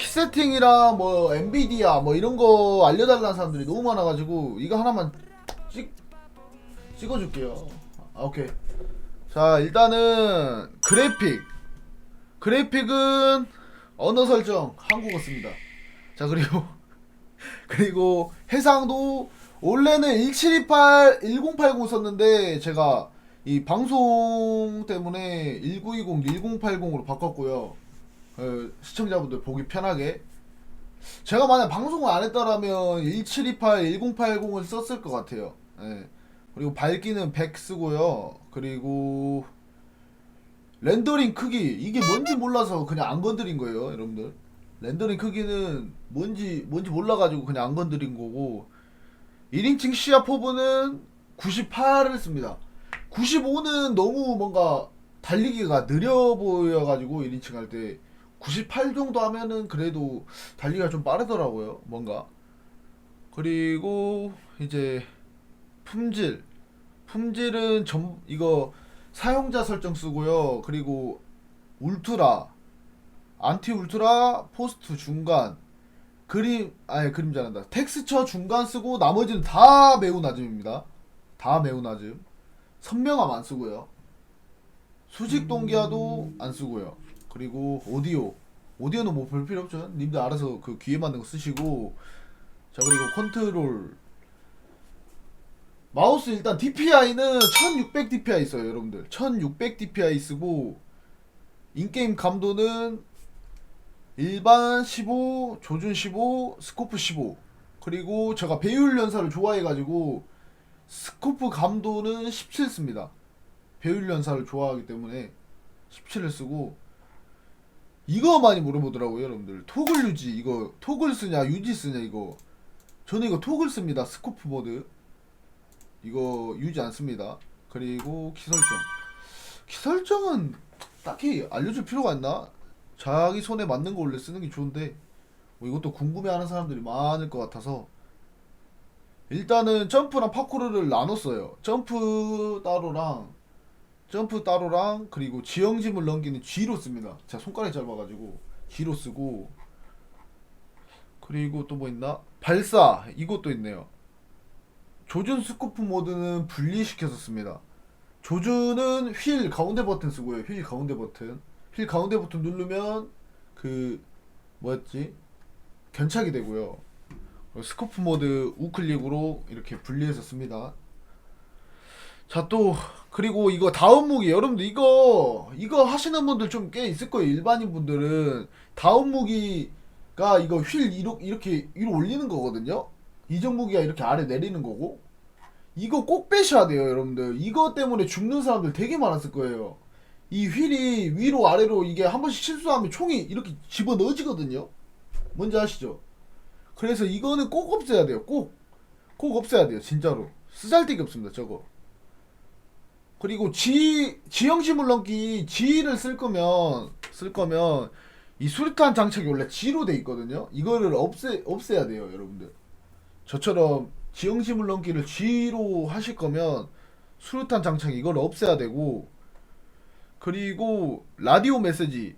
키 세팅이랑 뭐 엔비디아 뭐 이런 거 알려달라는 사람들이 너무 많아가지고 이거 하나만 찍 찍어줄게요. 아, 오케이. 자 일단은 그래픽 그래픽은 언어 설정 한국어 씁니다. 자 그리고 그리고 해상도 원래는 1728 1080 썼는데 제가 이 방송 때문에 1920 1080으로 바꿨고요. 어, 시청자분들 보기 편하게 제가 만약 방송을 안 했더라면 1728 1080을 썼을 것 같아요. 예. 그리고 밝기는 100 쓰고요. 그리고 렌더링 크기 이게 뭔지 몰라서 그냥 안 건드린 거예요, 여러분들. 렌더링 크기는 뭔지 뭔지 몰라가지고 그냥 안 건드린 거고 1인칭 시야 포브는 98을 씁니다. 95는 너무 뭔가 달리기가 느려 보여가지고 1인칭 할 때 98 정도 하면은 그래도 달리기가 좀 빠르더라고요. 뭔가. 그리고 이제 품질. 품질은 전 이거 사용자 설정 쓰고요. 그리고 울트라. 안티 울트라 포스트 중간. 그림 아니 그림 잘한다. 텍스처 중간 쓰고 나머지는 다 매우 낮음입니다. 다 매우 낮음. 선명함 안 쓰고요. 수직 동기화도 안 쓰고요 그리고 오디오. 오디오는 뭐 볼 필요 없죠. 님들 알아서 그 귀에 맞는 거 쓰시고. 자 그리고 컨트롤. 마우스 일단 DPI는 1600 DPI 있어요 여러분들. 1600 DPI 쓰고 인게임 감도는 일반 15, 조준 15, 스코프 15. 그리고 제가 배율 연사를 좋아해가지고 스코프 감도는 17 씁니다. 배율 연사를 좋아하기 때문에 17을 쓰고 이거 많이 물어보더라고요, 여러분들. 토글 유지 이거 토글 쓰냐 유지 쓰냐 이거. 저는 이거 토글 씁니다. 스코프 모드. 이거 유지 안 씁니다. 그리고 키 설정. 키 설정은 딱히 알려줄 필요가 있나? 자기 손에 맞는 거 원래 쓰는 게 좋은데 뭐 이것도 궁금해하는 사람들이 많을 것 같아서 일단은 점프랑 파쿠르를 나눴어요. 점프 따로랑 점프 따로랑 그리고 지형짐을 넘기는 G로 씁니다. 제가 손가락이 짧아가지고 G로 쓰고 그리고 또 뭐 있나? 발사 이것도 있네요. 조준 스코프 모드는 분리시켜서 씁니다. 조준은 휠 가운데 버튼 쓰고요. 휠 가운데 버튼. 휠 가운데 버튼 누르면 그 뭐였지? 견착이 되고요. 스코프 모드 우클릭으로 이렇게 분리해서 씁니다. 자 또 그리고 이거 다음 무기 여러분들 이거 이거 하시는 분들 좀 꽤 있을 거예요. 일반인 분들은 다음 무기가 이거 휠 이렇게 위로 올리는 거거든요. 이전 무기가 이렇게 아래 내리는 거고 이거 꼭 빼셔야 돼요, 여러분들. 이거 때문에 죽는 사람들 되게 많았을 거예요. 이 휠이 위로 아래로 이게 한 번씩 실수하면 총이 이렇게 집어 넣어지거든요. 뭔지 아시죠? 그래서 이거는 꼭 없애야 돼요. 꼭. 꼭 없애야 돼요. 진짜로. 쓰잘데기 없습니다. 저거. 그리고 G, 지형식물 넘기 G를 쓸 거면, 쓸 거면, 이 수류탄 장착이 원래 G로 돼 있거든요. 이거를 없애, 없애야 돼요. 여러분들. 저처럼 지형식물 넘기를 G로 하실 거면, 수류탄 장착 이걸 없애야 되고, 그리고 라디오 메시지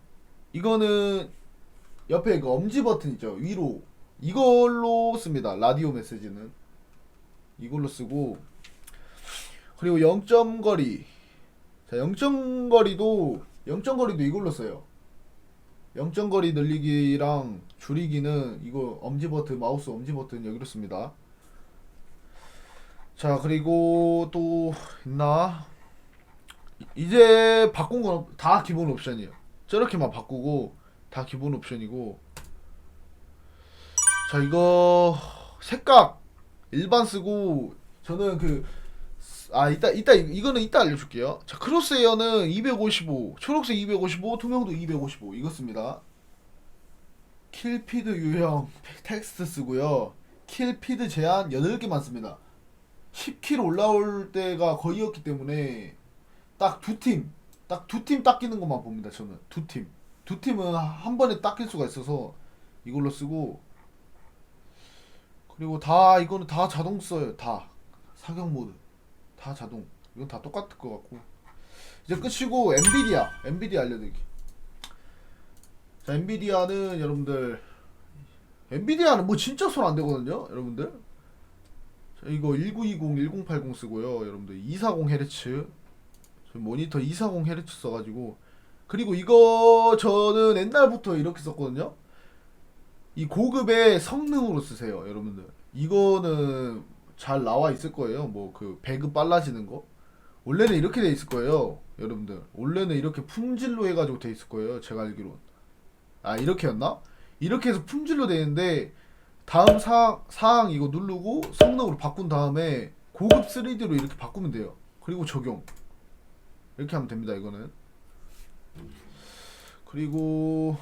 이거는 옆에 그 엄지 버튼 있죠 위로 이걸로 씁니다 라디오 메시지는 이걸로 쓰고 그리고 0점 거리. 자 0점 거리도 0점 거리도 이걸로 써요. 0점 거리 늘리기랑 줄이기는 이거 엄지 버튼 마우스 엄지 버튼 여기로 씁니다. 자 그리고 또 있나? 이제 바꾼 건 다 기본 옵션이에요. 저렇게만 바꾸고 다 기본 옵션이고. 자 이거 색각. 일반 쓰고 저는 그 아 이따 이따 이- 이거는 이따 알려줄게요. 자 크로스에어는 255, 초록색 255, 투명도 255 이거 씁니다. 킬피드 유형 텍스트 쓰고요. 킬피드 제한 8개만 씁니다. 10킬 올라올 때가 거의였기 때문에 딱 두 팀, 딱 두 팀 닦이는 것만 봅니다. 저는 두 팀, 두 팀은 한 번에 닦일 수가 있어서 이걸로 쓰고 그리고 다 이거는 다 자동 써요. 다 사격 모드 다 자동. 이건 다 똑같을 것 같고 이제 끝이고 엔비디아, 엔비디아 알려드릴게. 자, 엔비디아는 여러분들 엔비디아는 뭐 진짜 손 안 되거든요, 여러분들. 자, 이거 1920, 1080 쓰고요, 여러분들 240Hz. 모니터 240Hz 써가지고 그리고 이거 저는 옛날부터 이렇게 썼거든요. 이 고급의 성능으로 쓰세요, 여러분들. 이거는 잘 나와 있을 거예요. 뭐 그 배그 빨라지는 거. 원래는 이렇게 돼 있을 거예요, 여러분들. 원래는 이렇게 품질로 해가지고 돼 있을 거예요, 제가 알기로. 아 이렇게였나? 이렇게 해서 품질로 돼 있는데 다음 사항, 사항 이거 누르고 성능으로 바꾼 다음에 고급 3D로 이렇게 바꾸면 돼요. 그리고 적용. 이렇게 하면 됩니다, 이거는. 그리고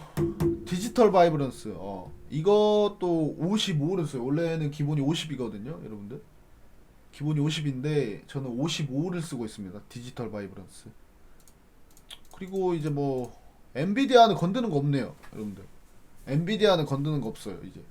디지털 바이브런스 어 이것도 55를 써요. 원래는 기본이 50이거든요 여러분들. 기본이 50인데 저는 55를 쓰고 있습니다. 디지털 바이브런스. 그리고 이제 뭐 엔비디아는 건드는 거 없네요 여러분들. 엔비디아는 건드는 거 없어요 이제